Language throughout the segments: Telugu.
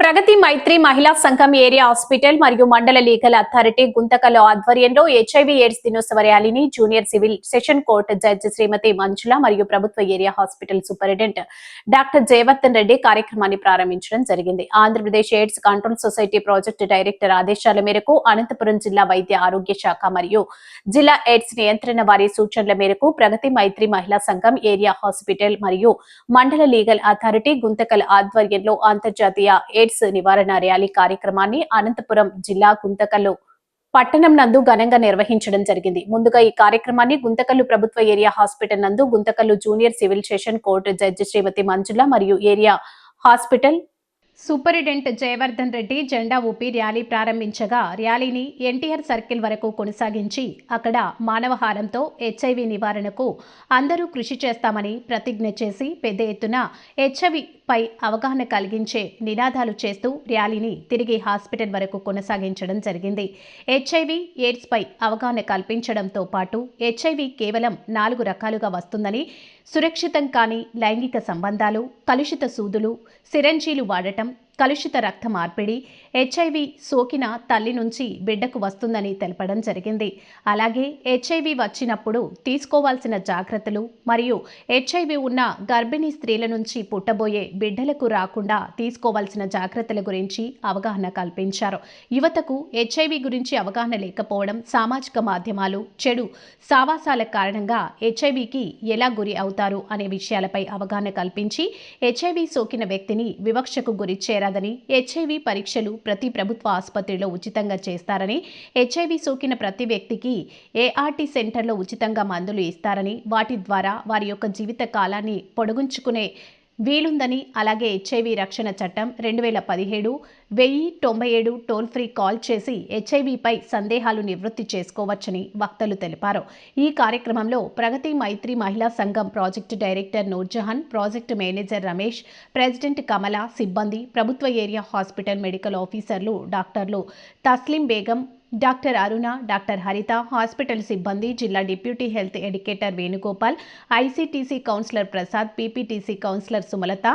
ప్రగతి మైత్రి మహిళా సంఘం ఏరియా హాస్పిటల్ మరియు మండల లీగల్ అథారిటీ గుంతకల ఆధ్వర్యంలో హెచ్ఐవి ఎయిడ్స్ దినోత్సవ ర్యాలీని junior civil session court judge Srimati Manjula మరియు ప్రభుత్వ area hospital superintendent doctor Jayavardhan Reddy కార్యక్రమాన్ని ప్రారంభించడం జరిగింది. Andhra Pradesh AIDS control society project director ఆదేశాల మేరకు అనంతపురం జిల్లా వైద్య ఆరోగ్య శాఖ మరియు జిల్లా ఎయిడ్స్ నియంత్రణ వారి సూచనల మేరకు ప్రగతి మైత్రి మహిళా సంఘం ఏరియా హాస్పిటల్ మరియు మండల లీగల్ అథారిటీ గుంతకల్ ఆధ్వర్యంలో అంతర్జాతీయ ఎయిడ్స్ నివారణ ర్యాలీ కార్యక్రమాన్ని అనంతపురం జిల్లా గుంతకల్లు పట్టణం నందు ఘనంగా నిర్వహించడం జరిగింది. ముందుగా ఈ కార్యక్రమాన్ని గుంతకల్లు ప్రభుత్వ ఏరియా హాస్పిటల్ నందు Guntakal junior civil session court judge Srimati Manjula మరియు area hospital superintendent Jayavardhan Reddy జెండా ఊపి ర్యాలీ ప్రారంభించగా ర్యాలీని ఎన్టీఆర్ సర్కిల్ వరకు కొనసాగించి అక్కడ మానవహారంతో హెచ్ఐవి నివారణకు అందరూ కృషి చేస్తామని ప్రతిజ్ఞ చేసి పెద్ద ఎత్తున హెచ్ఐవిపై అవగాహన కలిగించే నినాదాలు చేస్తూ ర్యాలీని తిరిగి హాస్పిటల్ వరకు కొనసాగించడం జరిగింది. హెచ్ఐవి ఎయిడ్స్పై అవగాహన కల్పించడంతో పాటు హెచ్ఐవి కేవలం నాలుగు రకాలుగా వస్తుందని సురక్షితం కాని లైంగిక సంబంధాలు కలుషిత సూదులు సిరంజీలు వాడటం కలుషిత రక్త మార్పిడి హెచ్ఐవి సోకిన తల్లి నుంచి బిడ్డకు వస్తుందని తెలపడం జరిగింది. అలాగే హెచ్ఐవి వచ్చినప్పుడు తీసుకోవాల్సిన జాగ్రత్తలు మరియు హెచ్ఐవి ఉన్న గర్భిణీ స్త్రీల నుంచి పుట్టబోయే బిడ్డలకు రాకుండా తీసుకోవాల్సిన జాగ్రత్తల గురించి అవగాహన కల్పించారు. యువతకు హెచ్ఐవి గురించి అవగాహన లేకపోవడం సామాజిక మాధ్యమాలు చెడు సావాసాల కారణంగా హెచ్ఐవికి ఎలా గురి అవుతారు అనే విషయాలపై అవగాహన కల్పించి హెచ్ఐవి సోకిన వ్యక్తిని వివక్షకు గురి చేరాదని హెచ్ఐవి పరీక్షలు ప్రతి ప్రభుత్వ ఆసుపత్రిలో ఉచితంగా చేస్తారని హెచ్ఐవి సోకిన ప్రతి వ్యక్తికి ఏఆర్టీ సెంటర్లో ఉచితంగా మందులు ఇస్తారని వాటి ద్వారా వారి యొక్క జీవిత కాలాన్ని పొడిగించుకునే వీలుందని అలాగే హెచ్ఐవి రక్షణ చట్టం రెండు వేల పదిహేడు వెయ్యి తొంభై ఏడు టోల్ ఫ్రీ కాల్ చేసి హెచ్ఐవిపై సందేహాలు నివృత్తి చేసుకోవచ్చని వక్తలు తెలిపారు. ఈ కార్యక్రమంలో Pragathi Maitri Mahila Sangham project director Noorjahan project manager Ramesh president Kamala సిబ్బంది ప్రభుత్వ ఏరియా హాస్పిటల్ మెడికల్ ఆఫీసర్లు డాక్టర్లు Taslim Begum doctor Aruna doctor Haritha hospital సిబ్బంది జిల్లా deputy health educator Venugopal ICTC counsellor Prasad PPTC counsellor Sumalatha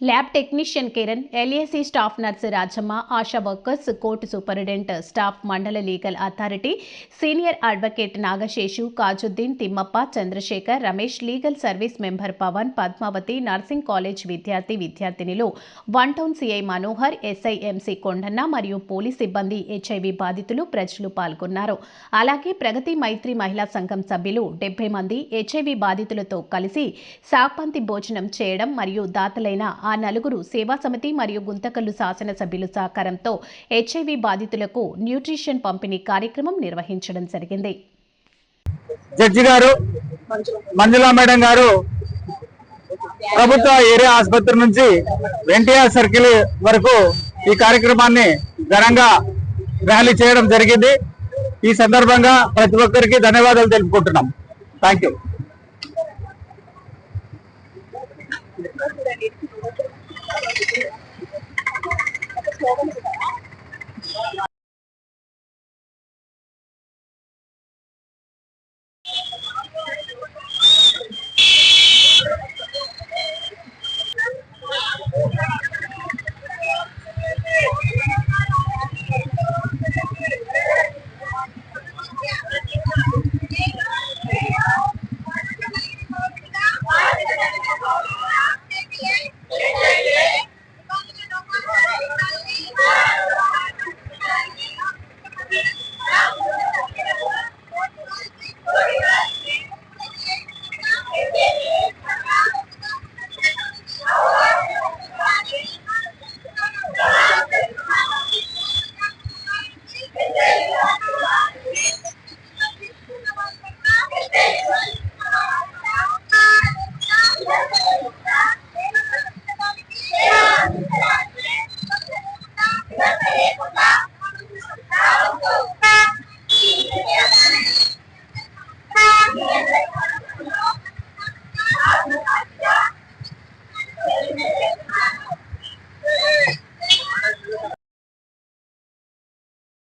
lab technician Kiran LAC staff nurse Rajamma ASHA workers court superintendent staff మండల legal authority senior advocate Nagaseshu Kajuddin Thimmappa Chandrasekhar Ramesh legal service member Pavan Padmavathi nursing college విద్యార్థి విద్యార్థినిలు one town CI Manohar SIMC Kondanna మరియు పోలీస్ సిబ్బంది హెచ్ఐవి బాధితులు ప్రజలు పాల్గొన్నారు అలాగే ప్రగతి మైత్రి మహిళా సంఘం సభ్యులు డెబ్బై మంది హెచ్ఐవి బాధితులతో కలిసి సాక్పంతి భోజనం చేయడం మరియు దాతలైన ఆ నలుగురు సేవా సమితి మరియు గుంతకల్లు శాసనసభ్యులు సహకారంతో హెచ్ఐవి బాధితులకు న్యూట్రిషన్ పంపిణీ కార్యక్రమం నిర్వహించడం జరిగింది. జడ్జి గారు మంజులా మేడం గారు ప్రభుత్వ ఏరియా ఆసుపత్రి నుంచి ఎన్టీఆర్ సర్కిల్ వరకు ఈ కార్యక్రమాన్ని ఘనంగా ర్యాలీ చేయడం జరిగింది. ఈ సందర్భంగా ప్రతి ఒక్కరికి ధన్యవాదాలు తెలుపుకుంటున్నాం. థ్యాంక్ रणनीति